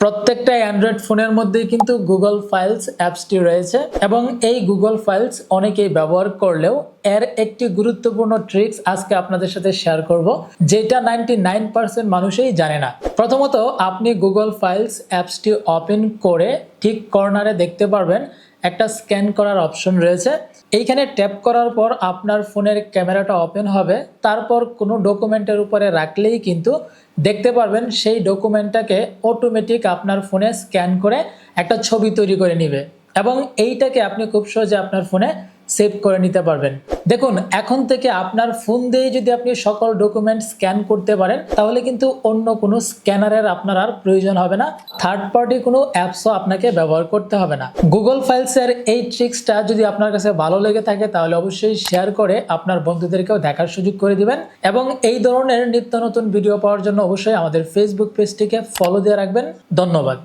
প্রত্যেকটা অ্যান্ড্রয়েড ফোনের মধ্যে কিন্তু গুগল ফাইলস অ্যাপসটি রয়েছে এবং এই গুগল ফাইলস অনেকেই ব্যবহার করলেও এর একটি গুরুত্বপূর্ণ ট্রিক্স আজকে আপনাদের সাথে শেয়ার করব, যেটা নাইনটি মানুষই জানে না। প্রথমত, আপনি গুগল ফাইলস অ্যাপসটি ওপেন করে ঠিক কর্নারে দেখতে পারবেন, একটা স্ক্যান করার অপশন রয়েছে। এইখানে ট্যাপ করার পর আপনার ফোনের ক্যামেরাটা ওপেন হবে। তারপর কোনো ডকুমেন্টের উপরে রাখলেই কিন্তু দেখতে পারবেন, সেই ডকুমেন্টটাকে অটোমেটিক আপনার ফোনে স্ক্যান করে একটা ছবি তৈরি করে নেবে। এবং এইটাকে আপনি খুব সহজে আপনার ফোনে সেভ করে নিতে পারবেন। দেখুন, এখন থেকে আপনার ফোন দিয়ে যদি আপনি সকল ডকুমেন্ট স্ক্যান করতে পারেন, তাহলে কিন্তু অন্য কোনো স্ক্যানারের আপনার আর প্রয়োজন হবে না। থার্ড পার্টি কোনো অ্যাপসও আপনাকে ব্যবহার করতে হবে না। গুগল ফাইলসের এই ট্রিক্সটা যদি আপনার কাছে ভালো লেগে থাকে, তাহলে অবশ্যই শেয়ার করে আপনার বন্ধুদেরকেও দেখার সুযোগ করে দিবেন। এবং এই ধরনের নিত্য নতুন ভিডিও পাওয়ার জন্য অবশ্যই আমাদের ফেসবুক পেজটিকে ফলো দিয়ে রাখবেন। ধন্যবাদ।